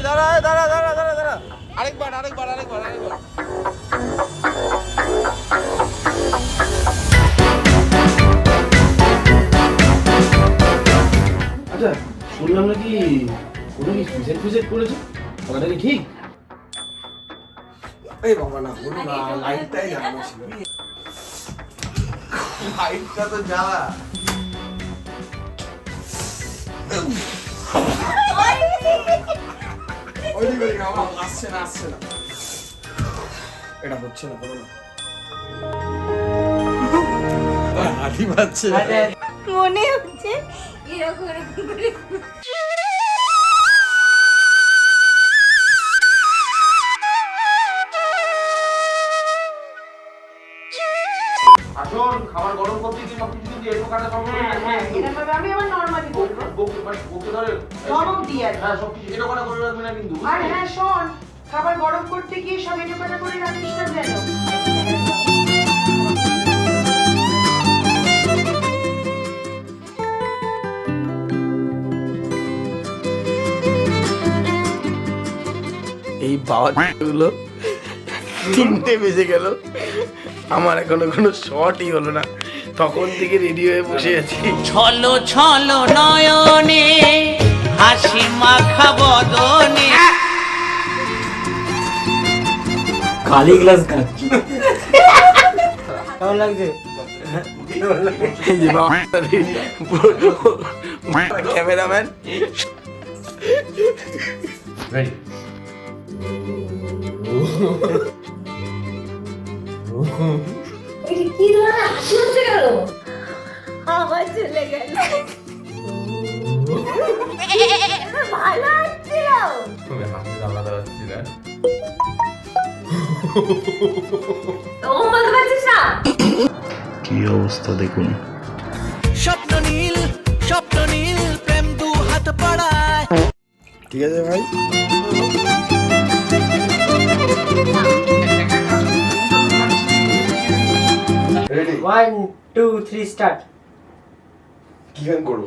এই দাঁড়া দাঁড়া দাঁড়া দাঁড়া দাঁড়া। আরেকবার আরেকবার আরেকবার আরেকবার। আচ্ছা শুনলাম নাকি কোনো কি সুইসাইড ফুইসাইড করেছে? কথাটা কি ঠিক? এই বাবা না না লাইটটাই জ্বালানো ছিল। লাইটটা তো জ্বালা। আসছে না আসছে না। এটা হচ্ছে না করো না। হাঁটি পাচ্ছে মনে হচ্ছে এরকম এরকম করে। আসুন খাবার গরম করতে কি সব কিছু কিন্তু এরকম কাটা হ্যাঁ, এরকমভাবে আমি আবার normally ধরে দিয়ে হ্যাঁ সব কিছু। এরকম কাটা করে রাখবে না কিন্তু? আর হ্যাঁ শোন খাবার গরম করতে গিয়ে সব এটোকাটা করে রাখিস না যেন। এই পাওয়ারগুলো তিনটে বেজে গেল। আমার এখনও কোনো শর্টই হলো না। তখন থেকে রেডি হয়ে বসে আছি। ছলো ছলো নয়নে হাসি মাখা বদনে। কালি গ্লাস খাচ্ছি কেমন লাগছে? ক্যামেরাম্যান। কি ধরনের হাসি হচ্ছে কেন? আবার চলে গেল। ভালো হচ্ছিল ও বলতে পারছিস না? স্বপ্ন নীল স্বপ্ন নীল প্রেম দু হাত পড়ায়। ঠিক আছে ভাই। ওয়ান টু থ্রি স্টার্ট কি গান করব